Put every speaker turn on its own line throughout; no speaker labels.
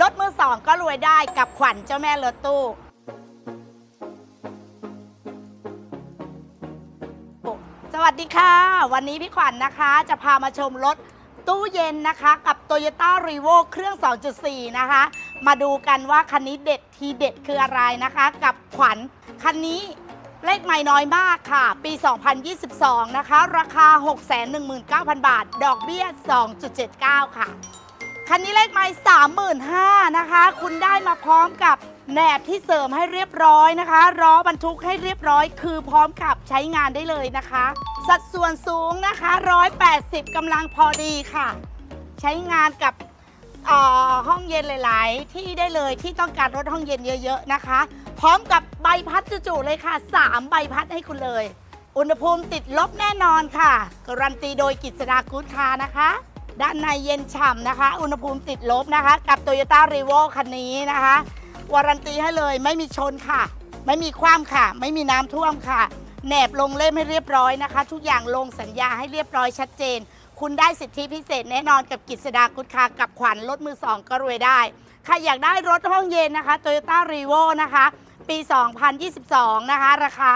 รถมือสองก็รวยได้กับขวัญเจ้าแม่รถตู้ สวัสดีค่ะ วันนี้พี่ขวัญนะคะจะพามาชมรถตู้เย็นนะคะกับ Toyota r e v o เครื่อง 2.4 นะคะ มาดูกันว่าคันนี้เด็ดทีเด็ดคืออะไรนะคะ กับขวัญคันนี้เลขไม่น้อยมากค่ะ ปี 2022 นะคะ ราคา 619,000 บาท ดอกเบี้ย 2.79 ค่ะ คันนี้เลขไม้สามหมื่นห้านะคะ คุณได้มาพร้อมกับแหนบที่เสริมให้เรียบร้อยนะคะล้อบรรทุกให้เรียบร้อย คือพร้อมขับใช้งานได้เลยนะคะ สัดส่วนสูงนะคะ 180กำลังพอดีค่ะ ใช้งานกับห้องเย็นหลาย ๆ ที่ได้เลยที่ต้องการรถห้องเย็นเยอะ ๆ นะคะ พร้อมกับใบพัดจู่ๆเลยค่ะ 3 ใบพัดให้คุณเลย อุณหภูมิติดลบแน่นอนค่ะการันตีโดยกิจสดากูดคานะคะ ด้านในเย็นฉ่ำนะคะ อุณหภูมิติดลบนะคะ กับ Toyota r e v o คันนี้นะคะ วารันตีให้เลยไม่มีชนค่ะ ไม่มีคว่ำค่ะ ไม่มีน้ำท่วมค่ะ แหนบลงเล่มให้เรียบร้อยนะคะ ทุกอย่างลงสัญญาให้เรียบร้อยชัดเจน คุณได้สิทธิพิเศษแน่นอนกับกิจสดากุดคากับขวัญรถมือสองก็รวยได้ใครอยากได้รถห้องเย็นนะคะ Toyota r e v o นะคะ ปี 2022 นะคะ ราคา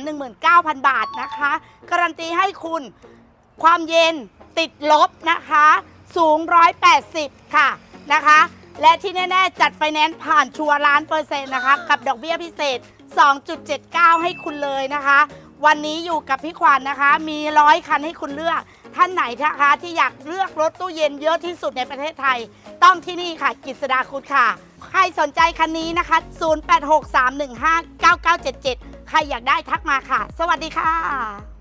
619,000 บาทนะคะ การันตีให้คุณ ความเย็นติดลบนะคะ สูง 180 ค่ะนะคะ และที่แน่ ๆ จัดไฟแนนซ์ผ่านชัวร์ล้านเปอร์เซ็นต์นะคะ กับดอกเบี้ยพิเศษ 2.79 ให้คุณเลยนะคะ วันนี้อยู่กับพี่ขวัญนะคะ มีร้อยคันให้คุณเลือก ท่านไหนนะคะที่อยากเลือกรถตู้เย็นเยอะที่สุดในประเทศไทย ต้องที่นี่ค่ะกิษดาคุณค่ะ ใครสนใจคันนี้นะคะ 0863159977 ใครอยากได้ทักมาค่ะ สวัสดีค่ะ